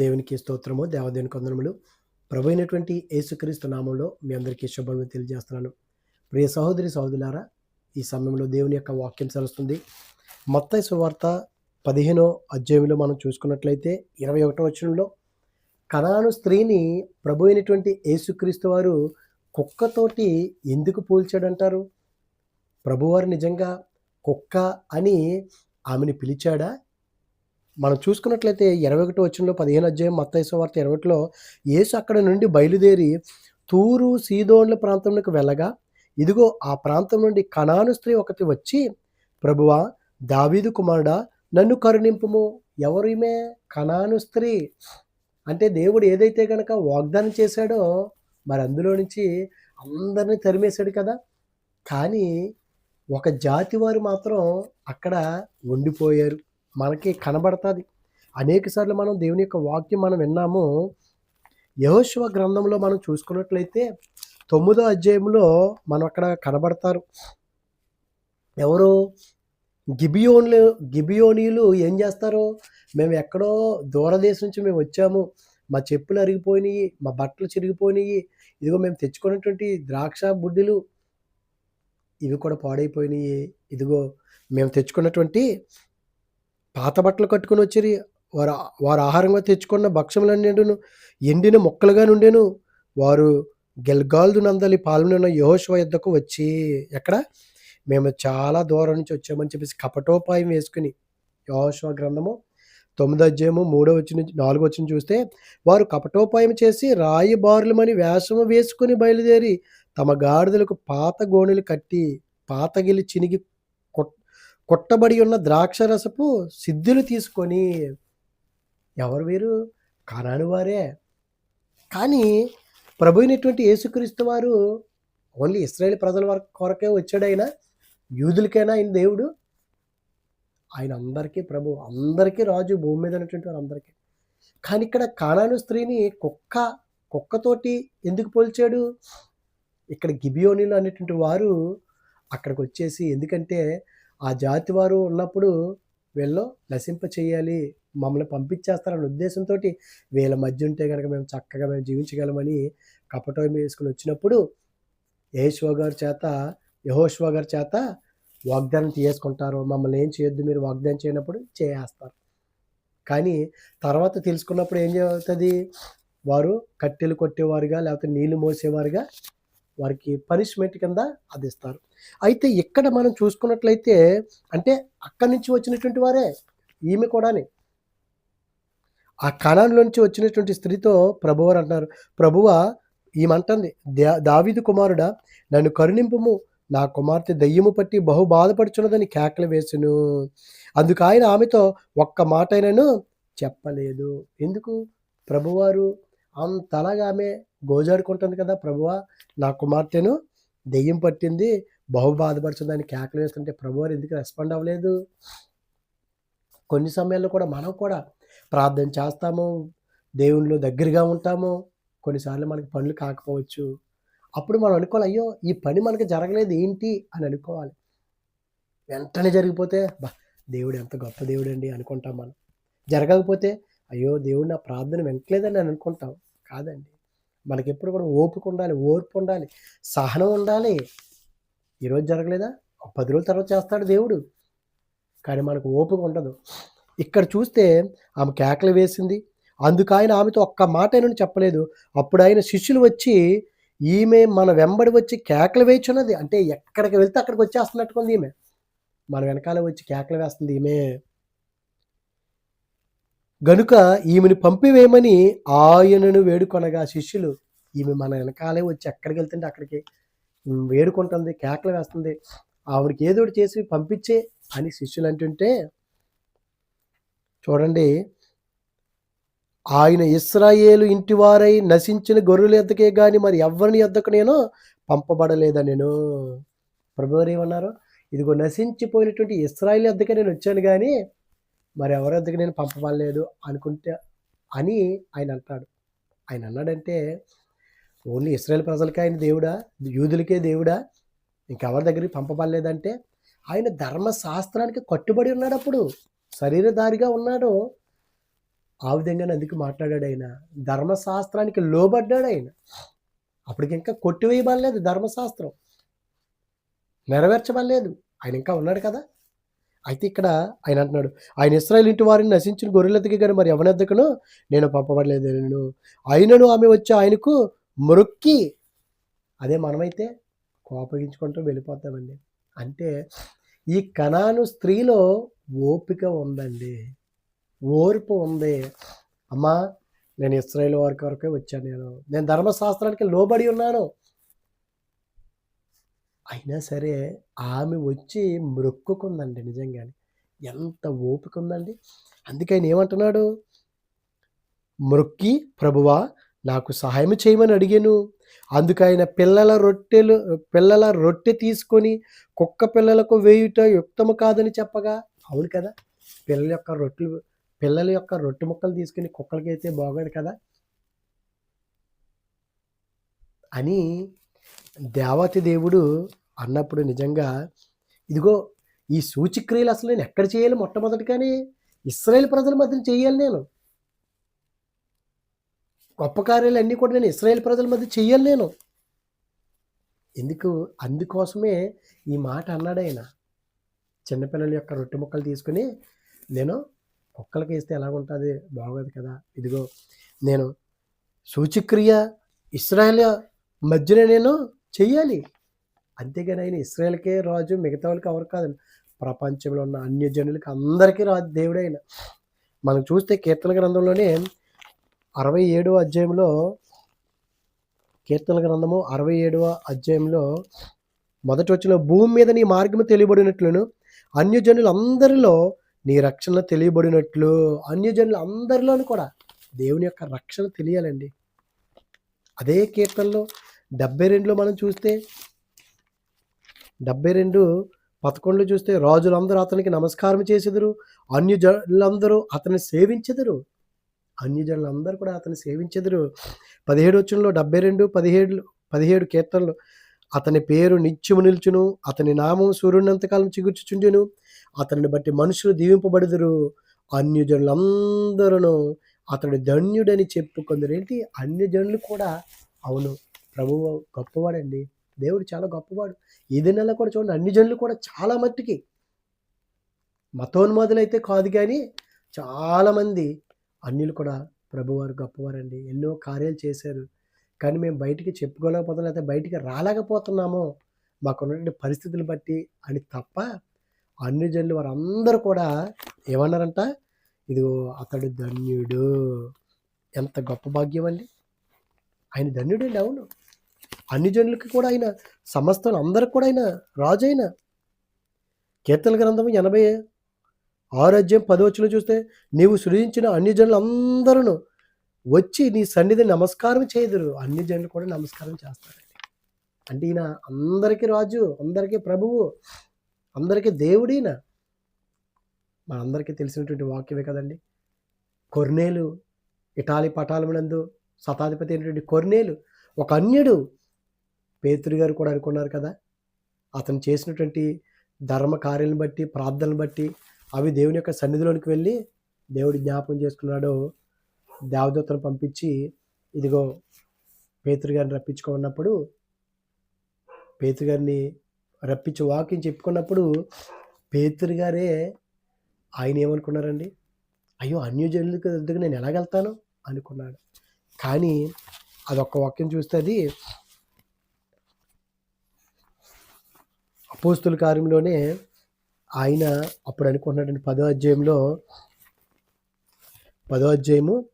దేవునికి స్తోత్రము దేవదేవుని కొందనములు. ప్రభు అయినటువంటి యేసుక్రీస్తు నామంలో మీ అందరికీ శుభములు తెలియజేస్తున్నాను. ప్రియ సహోదరి సహోదరులారా ఈ సమయంలో దేవుని యొక్క వాక్యం చలుస్తుంది మొత్త సువార్త పదిహేనో అధ్యాయంలో మనం చూసుకున్నట్లయితే ఇరవై ఒకటో వచనంలో కణాను స్త్రీని ప్రభు అయినటువంటి యేసుక్రీస్తు వారు కుక్కతోటి ఎందుకు పోల్చాడంటారు? ప్రభువారు నిజంగా కుక్క అని ఆమెను పిలిచాడా? మనం చూసుకున్నట్లయితే ఇరవై ఒకటి వచ్చంలో పదిహేను అధ్యాయం మత్తైసు వార్త ఇరవై ఒకటిలో యేసు అక్కడ నుండి బయలుదేరి తూరు సీదోన్ల ప్రాంతంలోకి వెళ్ళగా ఇదిగో ఆ ప్రాంతం నుండి కణాను స్త్రీ ఒకటి వచ్చి ప్రభువా దావీదు కుమారుడా నన్ను కరుణింపుము. ఎవరు ఈమె? కణాను స్త్రీ. అంటే దేవుడు ఏదైతే కనుక వాగ్దానం చేశాడో మరి అందులో నుంచి అందరినీ తరిమేశాడు కదా. కానీ ఒక జాతి వారు మాత్రం అక్కడ ఉండిపోయారు. మనకి కనబడుతుంది. అనేక సార్లు మనం దేవుని యొక్క వాక్యం మనం విన్నాము. యహోశివ గ్రంథంలో మనం చూసుకున్నట్లయితే తొమ్మిదో అధ్యాయంలో మనం అక్కడ కనబడతారు. ఎవరు? గిబియోన్లు గిబియోనీలు ఏం చేస్తారు? మేము ఎక్కడో దూరదేశం నుంచి మేము వచ్చాము. మా చెప్పులు అరిగిపోయినాయి మా బట్టలు చిరిగిపోయినాయి. ఇదిగో మేము తెచ్చుకున్నటువంటి ద్రాక్ష బుడ్డిలు ఇవి కూడా పాడైపోయినాయి. ఇదిగో మేము తెచ్చుకున్నటువంటి పాత బట్టలు కట్టుకుని వచ్చిరి వారు వారు ఆహారంగా తెచ్చుకున్న భక్ష్యములన్నిండును ఎండిన మొక్కలుగా నుండెను వారు గెల్గాల్దు నందలి పాల్గొన్న యహోశివ యుద్ధకు వచ్చి ఎక్కడ? మేము చాలా దూరం నుంచి వచ్చామని చెప్పేసి కపటోపాయం వేసుకుని యహోశివ గ్రంథము తొమ్మిదో అధ్యాయము మూడో వచ్చిన నాలుగో వచ్చిన చూస్తే వారు కపటోపాయం చేసి రాయి బారులమని వేషము వేసుకుని బయలుదేరి తమ గాడిదలకు పాత గోణులు కట్టి పాతగిలి చినిగి కొట్టబడి ఉన్న ద్రాక్షరసపు సిద్ధులు తీసుకొని ఎవరు వీరు? కానాను వారే. కానీ ప్రభు అయినటువంటి యేసుక్రీస్తు వారు ఓన్లీ ఇస్రాయేల్ ప్రజల వరకు కొరకే వచ్చాడు ఆయన యూదులకైనా ఆయన దేవుడు. ఆయన అందరికీ ప్రభు అందరికీ రాజు భూమి మీద ఉన్నటువంటి వారు అందరికీ కానీ ఇక్కడ కానాను స్త్రీని కుక్క కుక్కతోటి ఎందుకు పోల్చాడు? ఇక్కడ గిబియోనిలు అనేటువంటి వారు అక్కడికి వచ్చేసి ఎందుకంటే ఆ జాతి వారు ఉన్నప్పుడు వీళ్ళు నశింప చేయాలి మమ్మల్ని పంపించేస్తారనే ఉద్దేశంతో వీళ్ళ మధ్య ఉంటే కనుక మేము చక్కగా మేము జీవించగలమని కపటం వేసుకుని వచ్చినప్పుడు యహేశ్వ గారి చేత యహోశ్వ గారి చేత వాగ్దానం తీసుకుంటారు మమ్మల్ని ఏం చేయొద్దు మీరు వాగ్దానం చేయనప్పుడు చేస్తారు కానీ తర్వాత తెలుసుకున్నప్పుడు ఏం జరుగుతుంది? వారు కట్టెలు కొట్టేవారుగా లేకపోతే నీళ్ళు మోసేవారుగా వారికి పనిష్మెంట్ కింద అది ఇస్తారు అయితే ఇక్కడ మనం చూసుకున్నట్లయితే అంటే అక్కడి నుంచి వచ్చినటువంటి వారే ఈమె కూడాని. ఆ కణంలోంచి వచ్చినటువంటి స్త్రీతో ప్రభువారు అంటున్నారు ప్రభువ ఈమంటుంది దా దావీదు కుమారుడా నన్ను కరుణింపుము నా కుమార్తె దయ్యము పట్టి బహు బాధపడుచున్నదని కేకలు వేసును. అందుకు ఆయన ఆమెతో ఒక్క మాట అయినను చెప్పలేదు. ఎందుకు? ప్రభువారు అంతలాగా ఆమె గోజాడుకుంటుంది కదా ప్రభువా నా కుమార్తెను దెయ్యం పట్టింది. బహు బాధపడుతుందని కేకలు వేస్తుంటే ప్రభువారు ఎందుకు రెస్పాండ్ అవ్వలేదు? కొన్ని సమయాల్లో కూడా మనం కూడా ప్రార్థన చేస్తాము. దేవుళ్ళు దగ్గరగా ఉంటాము. కొన్నిసార్లు మనకి పనులు కాకపోవచ్చు. అప్పుడు మనం అనుకోవాలి అయ్యో ఈ పని మనకి జరగలేదు ఏంటి? అని అనుకోవాలి. వెంటనే జరిగిపోతే బా దేవుడు ఎంత గొప్ప దేవుడు అండి అనుకుంటాం మనం. జరగకపోతే అయ్యో దేవుడు నా ప్రార్థన వెంటలేదని అని అనుకుంటాం. కాదండి. మనకి ఎప్పుడు కూడా ఓపిక ఉండాలి ఓర్పు ఉండాలి సహనం ఉండాలి. ఈరోజు జరగలేదా? పది రోజుల తర్వాత చేస్తాడు దేవుడు. కానీ మనకు ఓపిక ఉండదు. ఇక్కడ చూస్తే ఆమె కేకలు వేసింది. అందుకు ఆయన ఆమెతో ఒక్క మాట అయినా చెప్పలేదు. అప్పుడు ఆయన శిష్యులు వచ్చి ఈమె మన వెంబడి వచ్చి కేకలు వేయుచున్నది. అంటే ఎక్కడికి వెళ్తే అక్కడికి వచ్చేస్తున్నట్టుకుంది ఈమె. మన వెనకాల వచ్చి కేకలు వేస్తుంది ఈమె. గనుక ఈమెను పంపివేయమని ఆయనను వేడుకొనగా శిష్యులు ఈమె మన వెనకాలే వచ్చి ఎక్కడికి వెళ్తుంటే అక్కడికి వేడుకుంటుంది కేకలు వేస్తుంది. ఆవిడకి ఏదో ఒకటి చేసి పంపించే అని శిష్యులు అంటుంటే చూడండి ఆయన ఇస్రాయేలు ఇంటివారై నశించిన గొర్రెల ఎద్దకే కానీ మరి ఎవరిని ఎద్దకు నేను పంపబడలేదా నేను ప్రభువారు ఏమన్నారు? ఇదిగో నశించిపోయినటువంటి ఇస్రాయేల్ ఎద్దకే నేను వచ్చాను కానీ మరి ఎవరి ఎద్దకు నేను పంపబడలేదు అనుకుంటే అని ఆయన అంటాడు. ఆయన అన్నాడంటే ఓన్లీ ఇస్రాయల్ ప్రజలకే ఆయన దేవుడా? యూదులకే దేవుడా? ఇంకెవరి దగ్గరికి పంపబడలేదంటే ఆయన ధర్మశాస్త్రానికి కట్టుబడి ఉన్నాడు అప్పుడు. శరీరధారిగా ఉన్నాడు. ఆ విధంగానే అందుకు మాట్లాడాడు ఆయన. ధర్మశాస్త్రానికి లోబడ్డాడు ఆయన. అప్పటికి ఇంకా కొట్టివేయబడలేదు ధర్మశాస్త్రం. నెరవేర్చబడలేదు. ఆయన ఇంకా ఉన్నాడు కదా? అయితే ఇక్కడ ఆయన అంటున్నాడు ఆయన ఇస్రాయల్ ఇంటి వారిని నశించిన గొర్రెలెద్దకి కానీ మరి ఎవనెద్దకను నేను పంపబడలేదు నేను. అయినను ఆమె వచ్చి ఆయనకు మొక్కి అదే మనమైతే కోపగించుకుంటూ వెళ్ళిపోతామండి. అంటే ఈ కణాను స్త్రీలో ఓపిక ఉందండి. ఓర్పు ఉంది. అమ్మా నేను ఇస్రాయేల్ వారి కొరకే వచ్చాను నేను. నేను ధర్మశాస్త్రానికి లోబడి ఉన్నాను. అయినా సరే ఆమె వచ్చి మొక్కుకుందండి నిజంగానే. ఎంత ఓపిక ఉందండి అందుకే ఆయన ఏమంటున్నాడు? మొక్కి ప్రభువా నాకు సహాయం చేయమని అడిగాను. అందుకు ఆయన పిల్లల రొట్టెలు పిల్లల రొట్టె తీసుకొని కుక్క పిల్లలకు వేయుట యుక్తము కాదని చెప్పగా అవును కదా పిల్లల యొక్క రొట్టెలు పిల్లల యొక్క రొట్టె ముక్కలు తీసుకుని కుక్కలకి అయితే బాగోదు కదా అని దేవతి దేవుడు అన్నప్పుడు నిజంగా ఇదిగో ఈ సూచిక్రియలు అసలు నేను ఎక్కడ చేయాలి మొట్టమొదటి కానీ ఇస్రాయేల్ ప్రజల మధ్యన చేయాలి నేను. గొప్ప కార్యాలు అన్నీ కూడా నేను ఇస్రాయేల్ ప్రజల మధ్య చేయాలి నేను. ఎందుకు? అందుకోసమే ఈ మాట అన్నాడు ఆయన. చిన్నపిల్లల యొక్క రొట్టె ముక్కలు తీసుకుని నేను కుక్కలకి వేస్తే ఎలాగుంటుంది? బాగోదు కదా. ఇదిగో నేను సూచిక్రియ ఇస్రాయేల్ మధ్యన నేను చెయ్యాలి. అంతేగాని ఆయన రాజు మిగతా వాళ్ళకి ఎవరు కాదండి. ప్రపంచంలో ఉన్న అన్య జనులకి అందరికీ రాజు దేవుడే ఆయన మనం చూస్తే కీర్తన గ్రంథంలోనే అరవై ఏడవ అధ్యాయంలో కీర్తన గ్రంథము అరవై ఏడవ అధ్యాయంలో మొదటి వచ్చిన భూమి మీద నీ మార్గము తెలియబడినట్లును అన్యజనులు అందరిలో నీ రక్షణ తెలియబడినట్లు. అన్యజనులు అందరిలోనూ కూడా దేవుని యొక్క రక్షణ తెలియాలండి. అదే కీర్తనలో డెబ్బై రెండులో మనం చూస్తే డెబ్బై రెండు పదకొండులో చూస్తే రాజులందరూ అతనికి నమస్కారం చేసేదరు అన్యజనులందరూ అతన్ని సేవించెదరు. అన్యజనులందరూ కూడా అతన్ని సేవించెదరు. పదిహేడు వచ్చంలో డెబ్బై రెండు పదిహేడు పదిహేడు కీర్తనలు. అతని పేరు నిత్యము నిల్చును అతని నామం సూర్యునంతకాలం చిగుర్చుచుండెను అతనిని బట్టి మనుషులు దీవింపబడుదురు. అన్యజనులందరూ అతడు ధన్యుడని చెప్పుకుందరు. ఏంటి? అన్యజనులు కూడా అవును. ప్రభువు గొప్పవాడండి. దేవుడు చాలా గొప్పవాడు. ఈ నెల కూడా చూడండి అన్ని జనులు కూడా చాలా మట్టుకి మతోన్మాదులైతే కాదు కానీ చాలామంది అన్యులు కూడా ప్రభువారు గొప్పవారండి. ఎన్నో కార్యాలు చేశారు. కానీ మేము బయటికి చెప్పుకోలేకపోతున్నాం లేకపోతే బయటికి రాలేకపోతున్నామో మాకున్నటువంటి పరిస్థితులు బట్టి అని తప్ప అన్ని జనులు వారందరూ కూడా ఏమన్నారంట? ఇదిగో అతడు ధన్యుడు. ఎంత గొప్ప భాగ్యం అండి. ఆయన ధన్యుడండి అవును. అన్ని జనులకి కూడా ఆయన సమస్తం అందరికి కూడా ఆయన రాజు అయిన కీర్తన గ్రంథం ఎనభై ఆరోగ్యం పదవచ్చులో చూస్తే నీవు సృజించిన అన్ని జనులు అందరూ వచ్చి నీ సన్నిధి నమస్కారం చేయదురు. అన్ని జనులు కూడా నమస్కారం చేస్తారండి. అంటే ఈయన అందరికీ రాజు అందరికీ ప్రభువు అందరికీ దేవుడీన మనందరికీ తెలిసినటువంటి వాక్యమే కదండి. కొర్నేలు ఇటాలి పటాలమునందు శతాధిపతి అయినటువంటి కొర్నేలు ఒక అన్యుడు పేతురు గారు కూడా అనుకున్నారు కదా అతను చేసినటువంటి ధర్మ కార్యాలను బట్టి ప్రార్థనలు బట్టి అవి దేవుని యొక్క సన్నిధిలోనికి వెళ్ళి దేవుడి జ్ఞాపకం చేసుకున్నాడు దేవదూతను పంపించి ఇదిగో పేతురు గారిని రప్పించుకున్నప్పుడు పేతురు గారిని రప్పించి వాకింగ్ చెప్పుకున్నప్పుడు పేతురు గారే ఆయన ఏమనుకున్నారండి? అయ్యో అన్యజనులకు దగ్గర నేను ఎలాగెళ్తాను? అనుకున్నాడు. కానీ అదొక్క వాక్యం చూస్తే అది అపోస్తుల కార్యంలోనే ఆయన అప్పుడు అనుకుంటున్నాడండి పదో అధ్యాయంలో పదో అధ్యాయము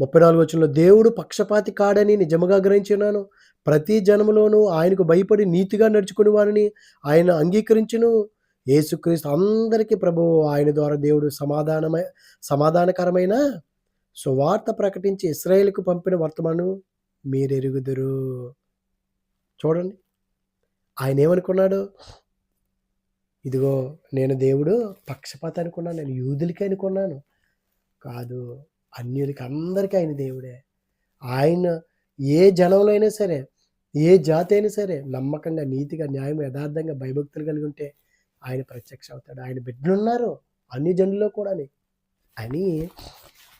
ముప్పై నాలుగు వచ్చంలో దేవుడు పక్షపాతి కాడని నిజముగా గ్రహించున్నాను ప్రతి జనములోనూ ఆయనకు భయపడి నీతిగా నడుచుకుని వారిని ఆయన అంగీకరించును. యేసుక్రీస్తు అందరికీ ప్రభువు ఆయన ద్వారా దేవుడు సమాధానమై సమాధానకరమైన సువార్త ప్రకటించి ఇస్రాయేల్కు పంపిన వర్తమానం మీరెరుగుదురు. చూడండి. ఆయన ఏమనుకున్నాడు ఇదిగో నేను దేవుడు పక్షపాత అనుకున్నాను నేను యూదులకి అనుకున్నాను. కాదు అన్యులకి అందరికీ ఆయన దేవుడే. ఆయన ఏ జనంలో అయినా సరే ఏ జాతి అయినా సరే నమ్మకంగా నీతిగా న్యాయం యథార్థంగా భయభక్తులు కలిగి ఉంటే ఆయన ప్రత్యక్ష అవుతాడు. ఆయన బిడ్డలున్నారు అన్ని జనుల్లో కూడా అని.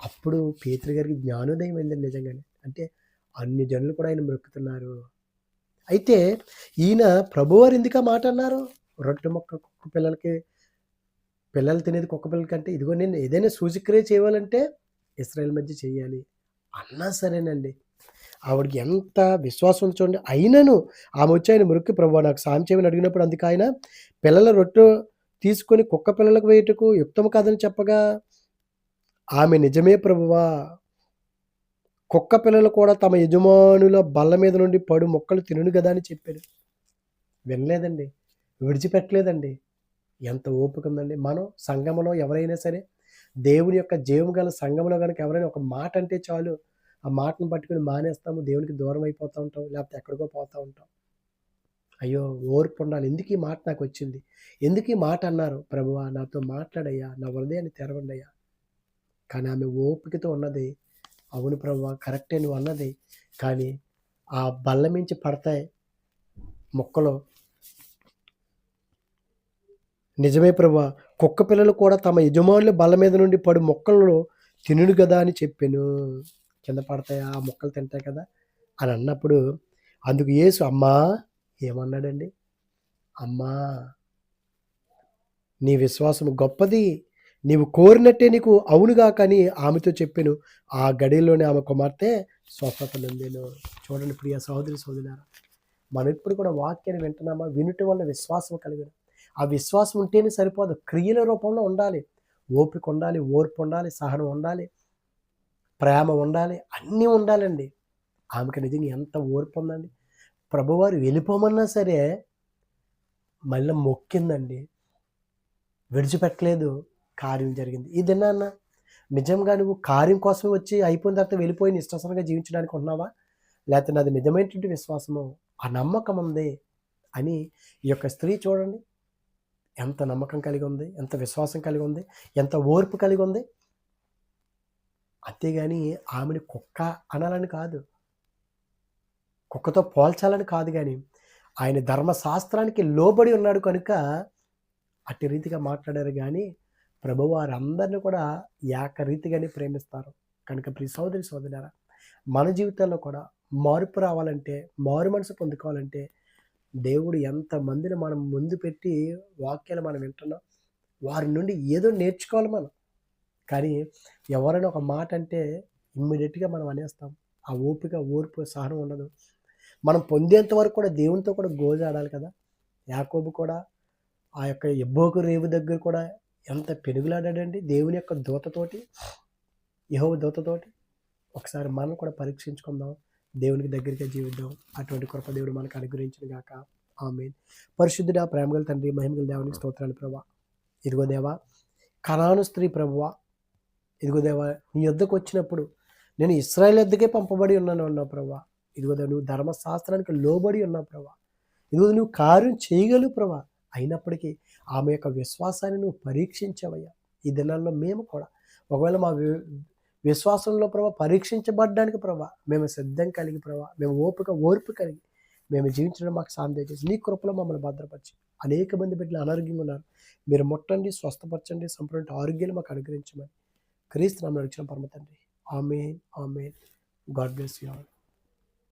అప్పుడు పేతురు గారికి జ్ఞానోదయం వెళ్ళింది నిజంగానే. అంటే అన్ని జనులు కూడా ఆయన మొక్కుతున్నారు. అయితే ఈయన ప్రభువారు ఎందుకు మాట అన్నారు? రొట్టె మొక్క కుక్క పిల్లలకి పిల్లలు తినేది కుక్క పిల్లలకి అంటే ఇదిగో నేను ఏదైనా సూచిక్రియ చేయాలంటే ఇస్రాయల్ మధ్య చేయాలి అన్నా సరేనండి. ఆవిడకి ఎంత విశ్వాసం చూడండి. అయినను ఆమె వచ్చి ఆయన మురికి ప్రభు నాకు సాయం చేయమని అడిగినప్పుడు అందుకు ఆయన పిల్లల రొట్టె తీసుకొని కుక్క పిల్లలకు వేయటకు యుక్తం కాదని చెప్పగా ఆమె నిజమే ప్రభువా కుక్క పిల్లలు కూడా తమ యజమానుల బల్ల మీద నుండి పడు మొక్కలు తినను కదా అని చెప్పాడు. వినలేదండి. విడిచిపెట్టలేదండి. ఎంత ఓపిక ఉందండి. మనం సంఘములో ఎవరైనా సరే దేవుని యొక్క జీవం గల సంఘంలో కనుక ఎవరైనా ఒక మాట అంటే చాలు ఆ మాటను పట్టుకుని మానేస్తాము దేవునికి దూరం అయిపోతూ ఉంటాం లేకపోతే ఎక్కడికో పోతూ ఉంటాం. అయ్యో ఓర్పు ఉండాలి. ఎందుకు ఈ మాట నాకు వచ్చింది? ఎందుకు ఈ మాట అన్నారు? ప్రభువా నాతో మాట్లాడయ్యా నా హృదయాన్ని తెరవండి అయ్యా కానీ ఆమె ఓపికతో ఉన్నది అవును ప్రభు కరెక్టే నువ్వు అన్నది. కానీ ఆ బల్ల మించి పడతాయి మొక్కలు. నిజమే ప్రభా కుక్క పిల్లలు కూడా తమ యజమానుల బల్ల మీద నుండి పడు మొక్కలను తినుడు కదా అని చెప్పాను. కింద పడతాయి? ఆ మొక్కలు తింటాయి కదా అని అన్నప్పుడు అందుకు యేసు అమ్మా ఏమన్నాడండి? అమ్మా నీ విశ్వాసం గొప్పది. నీవు కోరినట్టే నీకు అవునుగా కానీ ఆమెతో చెప్పాను. ఆ గడిలోనే ఆమె కుమార్తె స్వస్థత నేను చూడండి ప్రియ సహోదరి సోదరులారా మనం ఇప్పుడు కూడా వాక్యాన్ని వింటున్నామా? వినుట వల్ల విశ్వాసం కలిగిన. ఆ విశ్వాసం ఉంటేనే సరిపోదు. క్రియల రూపంలో ఉండాలి. ఓపిక ఉండాలి ఓర్పు ఉండాలి సహనం ఉండాలి ప్రేమ ఉండాలి అన్నీ ఉండాలండి. ఆమెకి నిజంగా ఎంత ఓర్పు ఉందండి. ప్రభువారు వెళ్ళిపోమన్నా సరే మళ్ళీ మొక్కిందండి. విడిచిపెట్టలేదు. కార్యం జరిగింది. ఇది అన్న నిజంగా నువ్వు కార్యం కోసం వచ్చి అయిపోయిన తర్వాత వెళ్ళిపోయి నీ జీవించడానికి ఉన్నావా లేకపోతే నాది నిజమైనటువంటి విశ్వాసము ఆ నమ్మకం ఉంది అని ఈ యొక్క స్త్రీ చూడండి. ఎంత నమ్మకం కలిగి ఉంది ఎంత విశ్వాసం కలిగి ఉంది ఎంత ఓర్పు కలిగి ఉంది. అంతేగాని ఆమెని కుక్క అనాలని కాదు. కుక్కతో పోల్చాలని కాదు కానీ ఆయన ధర్మశాస్త్రానికి లోబడి ఉన్నాడు కనుక అట్టి రీతిగా మాట్లాడారు కానీ ప్రభు వారందరిని కూడా ఏకరీతిగానే ప్రేమిస్తారు. కనుక ప్రియ సోదరి సోదరారా మన జీవితంలో కూడా మార్పు రావాలంటే మారు మనసు పొందుకోవాలంటే దేవుడు ఎంతమందిని మనం ముందు పెట్టి వాక్యాలు మనం వింటున్నాం వారి నుండి ఏదో నేర్చుకోవాలి మనం. కానీ ఎవరైనా ఒక మాట అంటే ఇమ్మీడియట్గా మనం అనేస్తాం. ఆ ఓపిక ఓర్పు సహనం ఉండదు. మనం పొందేంత వరకు కూడా దేవునితో కూడా గోజాడాలి కదా. యాకోబు కూడా ఆ యొక్క ఎబ్బోకు రేవు దగ్గర కూడా ఎంత పెనుగులాడాడండి దేవుని యొక్క దూతతోటి యహోవ దూతతోటి. ఒకసారి మనం కూడా పరీక్షించుకుందాం దేవునికి దగ్గరగా జీవిద్దాం. అటువంటి కృప దేవుడు మనకు అనుగ్రహించిన గాక. ఆమె పరిశుద్ధుడా ప్రేమగల తండ్రి మహిమగల దేవునికి స్తోత్రాలు ప్రభా. ఇదిగో దేవా కణాను స్త్రీ ప్రభువా. ఇదిగో దేవా నీ యొద్దకు వచ్చినప్పుడు నేను ఇస్రాయల్ యొద్దకే పంపబడి ఉన్నాను అన్నావు ప్రభా. ఇదిగో దేవా నువ్వు ధర్మశాస్త్రానికి లోబడి ఉన్నావు ప్రభా. ఇదిగో నువ్వు కార్యం చేయగలవు ప్రభా. అయినప్పటికీ ఆమె యొక్క విశ్వాసాన్ని నువ్వు పరీక్షించవయ్యా. ఈ దినాల్లో మేము కూడా ఒకవేళ మా వి- విశ్వాసంలో ప్రభా పరీక్షించబడ్డానికి ప్రభా మేము సిద్ధం కలిగి ప్రభా మేము ఓపిక ఓర్పు కలిగి మేము జీవించడం మాకు సాయం దయచేసి నీ కృపలో మమ్మల్ని భద్రపరిచి అనేక మంది బిడ్డలు అనారోగ్యంగా ఉన్నారు. మీరు ముట్టండి స్వస్థపరచండి సంపూర్ణ ఆరోగ్యాలు మాకు అనుగ్రహించమని క్రీస్తు నామములో అడిగిన పరమ తండ్రి. Amen amen. God bless you all.